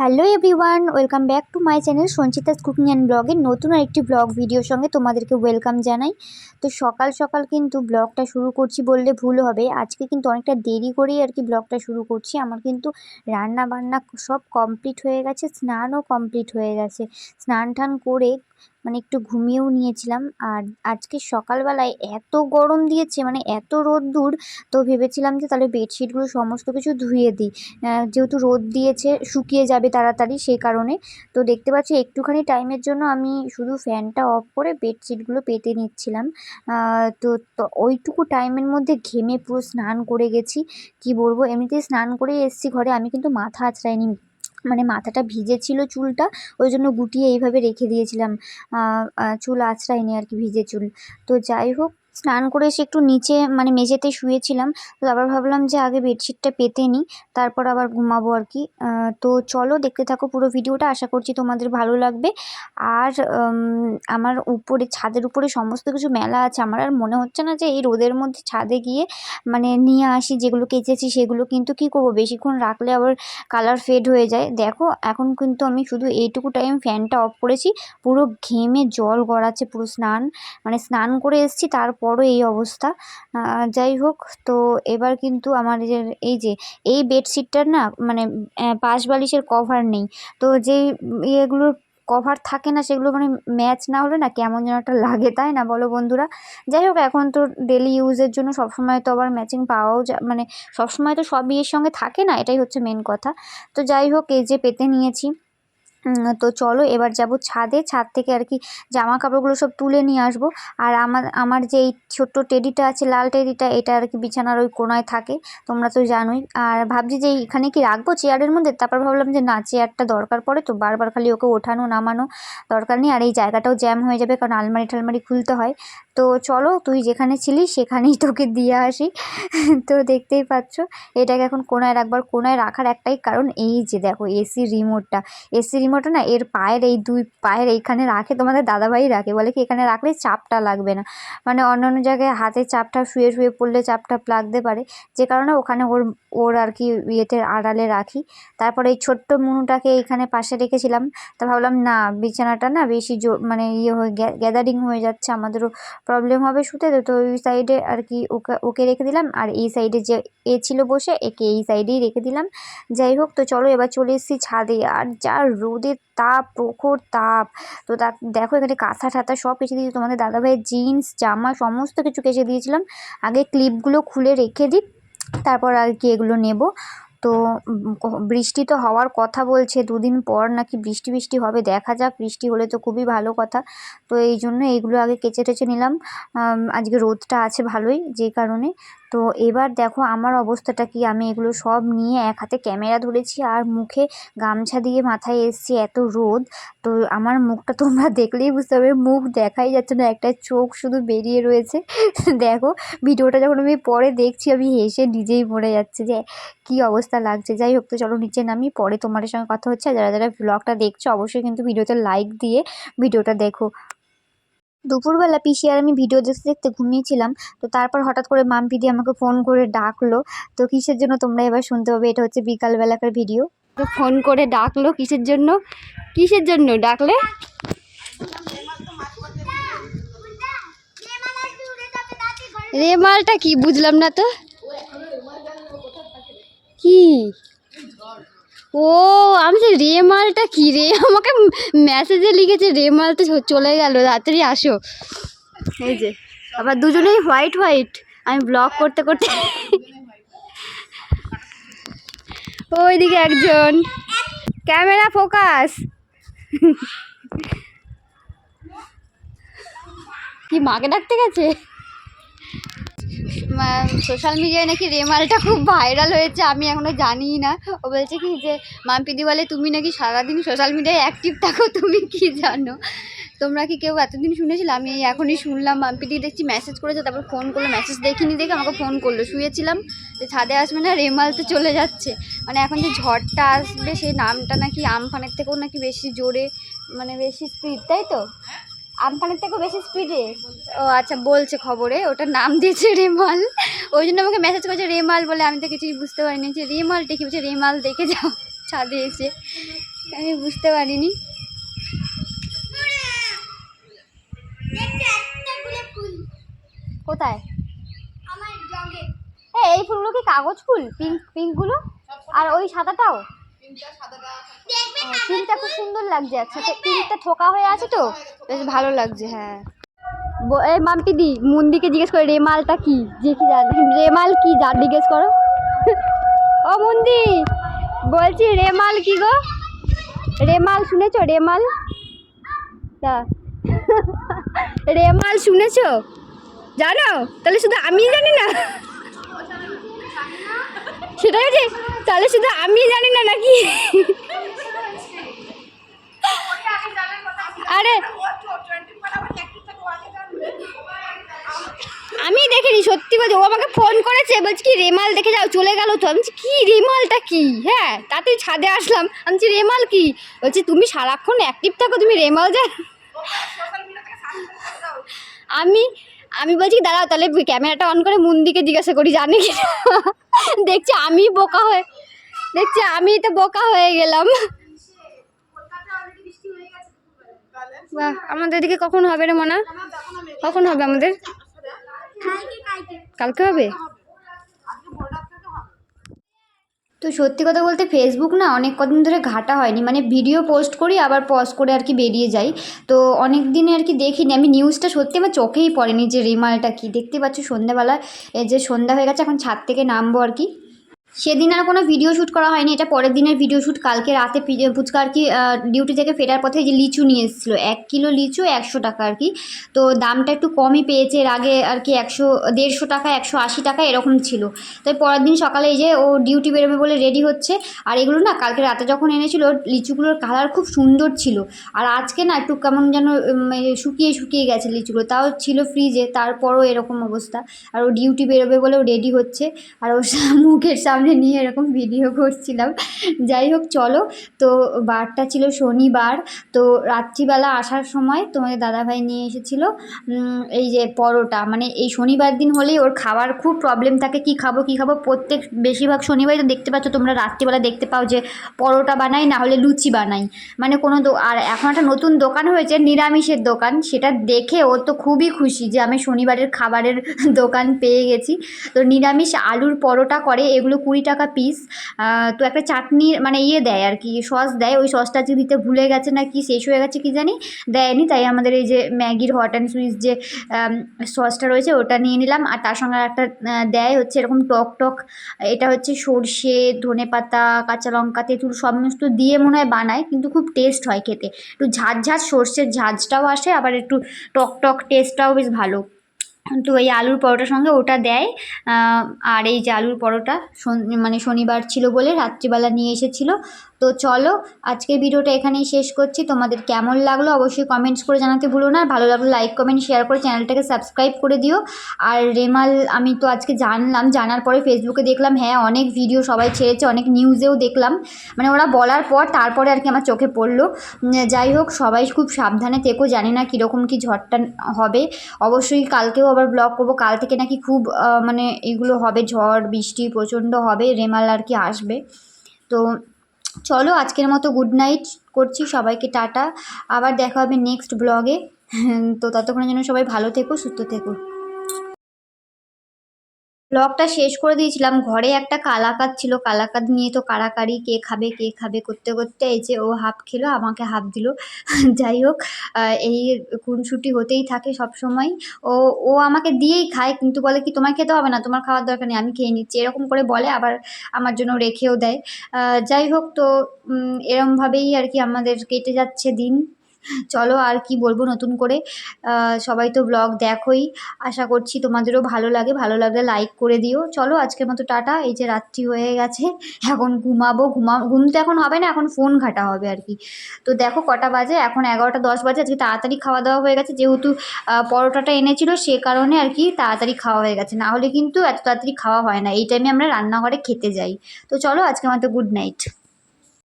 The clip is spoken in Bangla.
Hello everyone welcome back to my channel Sanchita's cooking and ব্লগের নতুন আরেকটি ব্লগ ভিডিওর সঙ্গে তোমাদেরকে ওয়েলকাম জানাই। তো সকাল সকাল কিন্তু ব্লগটা শুরু করছি বললে ভুল হবে। আজকে কিন্তু অনেকটা দেরি করেই আর কি ব্লগটা শুরু করছি। আমার কিন্তু রান্না বান্না সব কমপ্লিট হয়ে গেছে, স্নানও কমপ্লিট হয়ে গেছে। স্নান টান করে মানে একটু ঘুমিয়েও নিয়েছিলাম। আর আজকে সকালবেলায় এত গরম দিয়েছে মানে এত রোদ্দুর, তো ভেবেছিলাম যে তাহলে বেডশিটগুলো সমস্ত কিছু ধুয়ে দিই। যেহেতু রোদ দিয়েছে, শুকিয়ে যাবে তাড়াতাড়ি সেই কারণে। তো দেখতে পাচ্ছি একটুখানি টাইমের জন্য আমি শুধু ফ্যানটা অফ করে বেডশিটগুলো পেতে নিচ্ছিলাম। তো ওইটুকু টাইমের মধ্যে ঘেমে পুরো স্নান করে গেছি। কি বলব? এমনিতেই স্নান করেই এসেছি ঘরে, আমি কিন্তু মাথা আঁচড়াইনি মানে মাথাটা ভিজেছিল চুলটা, ওই জন্য গুটিয়ে এইভাবে রেখে দিয়েছিলাম। চুল আছড়ায়নি আর কি ভিজে চুল। তো যাই হোক স্নান করে এসে একটু নিচে মানে মেঝেতে শুয়েছিলাম। তো আবার ভাবলাম যে আগে বেডশিটটা পেতে নিই তারপর আবার ঘুমাবো আর কি। তো চলো দেখতে থাকো পুরো ভিডিওটা, আশা করছি তোমাদের ভালো লাগবে। আর আমার উপরে, ছাদের উপরে সমস্ত কিছু মেলা আছে। আমার আর মনে হচ্ছে না যে এই রোদের মধ্যে ছাদে গিয়ে মানে নিয়ে আসি যেগুলো কেচেছি, সেগুলো কিন্তু কি করব? বেশিক্ষণ রাখলে আবার কালার ফেড হয়ে যায়। দেখো, এখন কিন্তু আমি শুধু এইটুকু টাইম ফ্যানটা অফ করেছি। পুরো ঘেমে জল গড়াচ্ছে, পুরো স্নান মানে স্নান করে এসেছি তারপরও এই অবস্থা। যাই হোক, তো এবার কিন্তু আমার এই যে, এই বেডশিটটার না মানে পাশ বালিশের কভার নেই। তো যেই ইয়েগুলোর কভার থাকে না, সেগুলো মানে ম্যাচ না হলে না কেমন যেন একটা লাগে, তাই না বলো বন্ধুরা? যাই হোক, এখন তো ডেলি ইউজের জন্য সবসময় তো আবার ম্যাচিং পাওয়াও যা মানে সবসময় তো সব বিয়ের সঙ্গে থাকে না, এটাই হচ্ছে মেন কথা। তো যাই হোক, এই যে পেতে নিয়েছি। তো চলো এবার যাব ছাদে। ছাদ থেকে আর কি জামা কাপড়গুলো সব তুলে নিয়ে আসব। আর আমার আমার যে এই ছোট্ট টেডিটা আছে, লাল টেডিটা, এটা আর কি বিছানার ওই কোনায় থাকে, তোমরা তো জানোই। আর ভাবছি যে এখানে কি রাখব চেয়ারের মধ্যে? তারপর ভাবলাম যে না, চেয়ারটা দরকার পড়ে তো বারবার খালি ওকে ওঠানো, নামানো দরকার নেই। আর এই জায়গাটাও জ্যাম হয়ে যাবে, কারণ আলমারি টালমারি খুলতে হয়। তো চলো তুই যেখানে ছিলিস সেখানেই তোকে দিয়ে আসি। তো দেখতেই পাচ্ছ, এটাকে এখন কোনায় রাখবার কোনায় রাখার একটাই কারণ এই যে দেখো এসি রিমোটটা এসি রিমোটটা না এর পায়ের এই দুই পায়ের এইখানে রাখে, তোমাদের দাদাভাই রাখে। বলে কি এখানে রাখলে চাপটা লাগবে না। মানে অন্য অন্য জায়গায় হাতে চাপটা শুয়ে শুয়ে পড়লে চাপটা লাগতে পারে। যে কারণে ওখানে ওর ওর আর কি ইয়েতে আড়ালে রাখি। তারপরে এই ছোট্ট মুনুটাকে এইখানে পাশে রেখেছিলাম। তা ভাবলাম না, বিছানাটা না বেশি জো মানে ইয়ে হয়ে গ্যাদারিং হয়ে যাচ্ছে। আমাদেরও প্রবলেম হবে শুতে, তো তো ওই সাইডে আর কি ওকে ওকে রেখে দিলাম। আর এই সাইডে যে এ ছিল বসে, একে এই সাইডেই রেখে দিলাম। যাই হোক, তো চলো এবার চলে এসেছি ছাদে। আর যা রোদের তাপ, প্রখর তাপ। তো তা, দেখো এখানে কাঁথা ঠাথা সব কেচে দিয়েছি। তোমাদের দাদাভাইয়ের জিন্স জামা, সমস্ত কিছু কেচে দিয়েছিলাম। আগে ক্লিপগুলো খুলে রেখে দিই। তারপর আর কি এগুলো নেব। তো বৃষ্টি তো হওয়ার কথা বলছে। দুদিন পর নাকি বৃষ্টি বৃষ্টি হবে। দেখা যাক, বৃষ্টি হলে তো খুবই ভালো কথা। তো এই জন্য এইগুলো আগে কেচে টেচে নিলাম। আজকে রোদটা আছে ভালোই যে কারণে। তো এবার দেখো আমার অবস্থাটা কি? আমি এগুলো সব নিয়ে এক হাতে ক্যামেরা ধরেছি আর মুখে গামছা দিয়ে মাথায় এসছি এত রোদ। তো আমার মুখটা তোমরা দেখলেই বুঝতে পারবে, মুখ দেখাই যাচ্ছে না, একটা চোখ শুধু বেরিয়ে রয়েছে। দেখো, ভিডিওটা যখন আমি পরে দেখছি, আমি হেসে নিজেই মরে যাচ্ছে যে কি অবস্থা লাগছে। যাই হোক, তো চলো নিচে নামি, পরে তোমাদের সঙ্গে কথা হচ্ছে। যারা যারা ব্লগটা দেখছ, অবশ্যই কিন্তু ভিডিওতে লাইক দিয়ে ভিডিওটা দেখো। দুপুরবেলা পিসি আর আমি ভিডিও দেখতে দেখতে ঘুমিয়েছিলাম, তো তারপর হঠাৎ করে মাম্পি দিয়ে আমাকে ফোন করে ডাকলো, তো কিসের জন্য তোমরা এবার শুনতে পাবে? এটা হচ্ছে বিকালবেলাকার ভিডিও। তো ফোন করে ডাকলো, কিসের জন্য? কিসের জন্য ডাকলে? রেমালটা কি? বুঝলাম না তো। কি? ও, আমি যে রেমালটা কি রে? আমাকে মেসেজে লিখেছে, রেমাল তো চলে গেল, তাড়াতাড়ি আসো। এই যে, আবার দুজনেই হোয়াইট হোয়াইট আমি ব্লগ করতে করতে ওইদিকে একজন। Camera focus. কি মাকে ডাকতে গেছে? সোশ্যাল মিডিয়ায় নাকি রেমালটা খুব ভাইরাল হয়েছে, আমি এখনও জানি না। ও বলছে কি যে মাম্পিদি বলে, তুমি নাকি সারাদিন সোশ্যাল মিডিয়ায় অ্যাক্টিভ থাকো, তুমি কি জানো? তোমরা কি কেউ এতদিন শুনেছিলে? আমি এখনই শুনলাম মাম্পিদি দেখছি মেসেজ করেছে, তারপর ফোন করল মেসেজ দেখিনি দেখে আমাকে ফোন করল। শুয়েছিলাম, যে ছাদে আসবে না, রেমাল তো চলে যাচ্ছে। মানে এখন যে ঝড়টা আসবে, সেই নামটা নাকি আমফানের থেকেও নাকি বেশি জোরে মানে বেশি স্পিড তাই তো? আমফানের থেকেও বেশি স্পিডে ও আচ্ছা বলছে খবরে ওটার নাম দিয়েছে রেমাল। ওই জন্য আমাকে মেসেজ করেছে রেমাল বলে আমি তো কিছুই বুঝতে পারিনি। যে রেমালটা কি বলছে? রেমাল দেখে যাও ছাদে এসে। আমি বুঝতে পারিনি। কোথায়? এই ফুলগুলো কি কাগজ ফুল? পিঙ্ক পিঙ্কগুলো আর ওই সাদাটাও? পিঙ্কটা খুব সুন্দর লাগছে। একসাথে পিঙ্কটা থোকা হয়ে আছে তো? বেশ ভালো লাগছে হ্যাঁ। ব- এই মাম্পি দি মুন্দিকে জিজ্ঞেস করে রেমালটা কি? যে কি জানে। রেমাল কি যা জিজ্ঞেস করো। ও মুন্দি! বলছি রেমাল কি গো? রেমাল শুনেছো? রেমাল? তা রেমাল শুনেছো? জানো? তাহলে শুধু আমি জানি না। সেটাই হচ্ছে তাহলে শুধু আমি জানি না নাকি? আরে, আমি দেখিনি, সত্যি বলছি, ও আমাকে ফোন করেছে, বলছি কি, রেমাল দেখে যাও, চলে গেল তো। আমি কি রেমালটা কি? হ্যাঁ তাতেই ছাদে আসলাম। আমি রেমাল কি? বলছি, তুমি সারাক্ষণ অ্যাক্টিভ থাকো, তুমি রেমাল যা আমি আমি বলছি দাঁড়াও তাহলে ক্যামেরাটা অন করে মুন্দিকে জিজ্ঞাসা করি জানি কি? না? দেখছি আমি বোকা হয়ে দেখছি আমি তো বোকা হয়ে গেলাম। বাহ আমাদের এদিকে কখন হবে রে মনা? কখন হবে আমাদের? কালকে হবে? তো সত্যি কথা বলতে ফেসবুক না অনেক কদিন ধরে ঘাটা হয়নি। মানে ভিডিও পোস্ট করি, আবার পজ করে আর কি বেরিয়ে যাই। তো অনেক দিনে আর কি দেখিনি। আমি নিউজটা সত্যি আমার চোখেই পড়েনি যে রিমালটা কি। দেখতে পাচ্ছ সন্ধ্যাবেলা যে সন্ধ্যা হয়ে গেছে, এখন ছাদ থেকে নামবো আর কি। সেদিন আর কোনো ভিডিও শ্যুট করা হয়নি, এটা পরের দিনের ভিডিও শ্যুট কালকে রাতে ফুচকা আর কি ডিউটি থেকে ফেরার পথে যে লিচু নিয়ে এসেছিল, এক কিলো লিচু একশো টাকা আর কি। তো দামটা একটু কমই পেয়েছে, এর আগে আর কি একশো, দেড়শো টাকা, একশো আশি টাকা এরকম ছিল। তাই পরের দিন সকালে এই যে ও ডিউটি বেরোবে বলে রেডি হচ্ছে, আর এগুলো না কালকে রাতে যখন এনেছিল লিচুগুলোর কালার খুব সুন্দর ছিল। আর আজকে না একটু কেমন যেন শুকিয়ে শুকিয়ে গেছে লিচুগুলো, তাও ছিল ফ্রিজে তারপরও এরকম অবস্থা। আর ও ডিউটি বেরোবে বলে ও রেডি হচ্ছে, আর ওর মুখের সামনে নিয়ে এরকম ভিডিও করছিলাম। যাই হোক, চলো। তো বারটা ছিল শনিবার। তো রাত্রিবেলা আসার সময় তোমাদের দাদাভাই নিয়ে এসেছিল এই যে পরোটা। মানে এই শনিবার দিন হলেই ওর খাবার খুব প্রবলেম থাকে। কি খাব কি খাব? প্রত্যেক বেশিরভাগ শনিবারই তো দেখতে পাচ্ছ, তোমরা রাত্রিবেলা দেখতে পাও যে পরোটা বানাই, না হলে লুচি বানাই। মানে কোনো আর এখন একটা নতুন দোকান হয়েছে, নিরামিষের দোকান। সেটা দেখে ও তো খুবই খুশি যে আমি শনিবারের খাবারের দোকান পেয়ে গেছি। তো নিরামিষ আলুর পরোটা করে, এগুলো কুড়ি টাকা পিস তো একটা চাটনি মানে ইয়ে দেয় আর কি সস দেয়। ওই সসটা যে দিতে ভুলে গেছে না কি, শেষ হয়ে গেছে কি জানি, দেয়নি। তাই আমাদের এই যে ম্যাগির হট অ্যান্ড সুইচ যে সসটা রয়েছে, ওটা নিয়ে নিলাম। আর তার সঙ্গে একটা দেয় হচ্ছে এরকম টক টক, এটা হচ্ছে সর্ষে, ধনে পাতা, কাঁচা লঙ্কা, তেঁতুল সমস্ত দিয়ে মনে হয় বানায়, কিন্তু খুব টেস্ট হয় খেতে। একটু ঝাঁঝ ঝাঁঝ সর্ষের ঝাঁঝটাও আসে, আবার একটু টক টক টেস্টটাও বেশ ভালো। তো এই আলুর পরোটার সঙ্গে ওটা দেয় আর এই যে আলুর পরোটা মানে শনিবার ছিল বলে রাত্রিবেলা নিয়ে এসেছিল তো চলো, আজকের ভিডিওটা এখানেই শেষ করছি। তোমাদের কেমন লাগল অবশ্যই কমেন্টস করে জানাতে ভুলো না। ভালো লাগল লাইক কমেন্ট শেয়ার করে চ্যানেলটাকে সাবস্ক্রাইব করে দিও। আর রেমাল, আমি তো আজকে জানলাম, জানার পরে ফেসবুকে দেখলাম হ্যাঁ অনেক ভিডিও সবাই ছেড়েছে, অনেক নিউজেও দেখলাম। মানে ওরা বলার পর তারপরে আর কি আমার চোখে পড়ল। যাই হোক, সবাই খুব সাবধানে থেকো, জানি না কীরকম কী ঝড়টা হবে। অবশ্যই কালকেও আবার ব্লগ করব। কাল থেকে নাকি খুব মানে এগুলো হবে, ঝড়, বৃষ্টি প্রচণ্ড হবে, রেমাল আর কি আসবে। তো চলো আজকের মতো গুড নাইট করছি, সবাইকে টাটা। আবার দেখা হবে নেক্সট ব্লগে তো ততক্ষণের জন্য সবাই ভালো থেকো, সুস্থ থেকো। ব্লগটা শেষ করে দিয়েছিলাম। ঘরে একটা কালাকাত ছিল। কালাকাদ নিয়ে তো কাড়াকাড়ি, কে খাবে কে খাবে করতে করতে এই যে ও হাফ খেলো, আমাকে হাফ দিল। যাই হোক এই খুনসুটি হতেই থাকে সব সময় ও ও আমাকে দিয়েই খায়, কিন্তু বলে কি তোমার খেতে হবে না, তোমার খাওয়ার দরকার নেই, আমি খেয়ে নিচ্ছি। এরকম করে বলে, আবার আমার জন্য রেখেও দেয়। যাই হোক তো এরমভাবেই আর কি আমাদের কেটে যাচ্ছে দিন। চলো আর কি বলব নতুন করে। সবাই তো ব্লগ দেখোই। আশা করছি তোমাদেরও ভালো লাগে। ভালো লাগলে লাইক করে দিও। চলো আজকের মতো টাটা। এই যে রাত্রি হয়ে গেছে। এখন ঘুমাবো। ঘুমা, ঘুম তো এখন হবে না। এখন ফোন ঘাটা হবে আর কি। তো দেখো কটা বাজে। এখন এগারোটা দশ বাজে। আজকে তাড়াতাড়ি খাওয়া দাওয়া হয়ে গেছে। যেহেতু পরোটাটা এনেছিল সে কারণে আর কি তাড়াতাড়ি খাওয়া হয়ে গেছে। না হলে কিন্তু এত তাড়াতাড়ি খাওয়া হয় না। এই টাইমে আমরা রান্নাঘরে খেতে যাই। তো চলো আজকের মতো গুড নাইট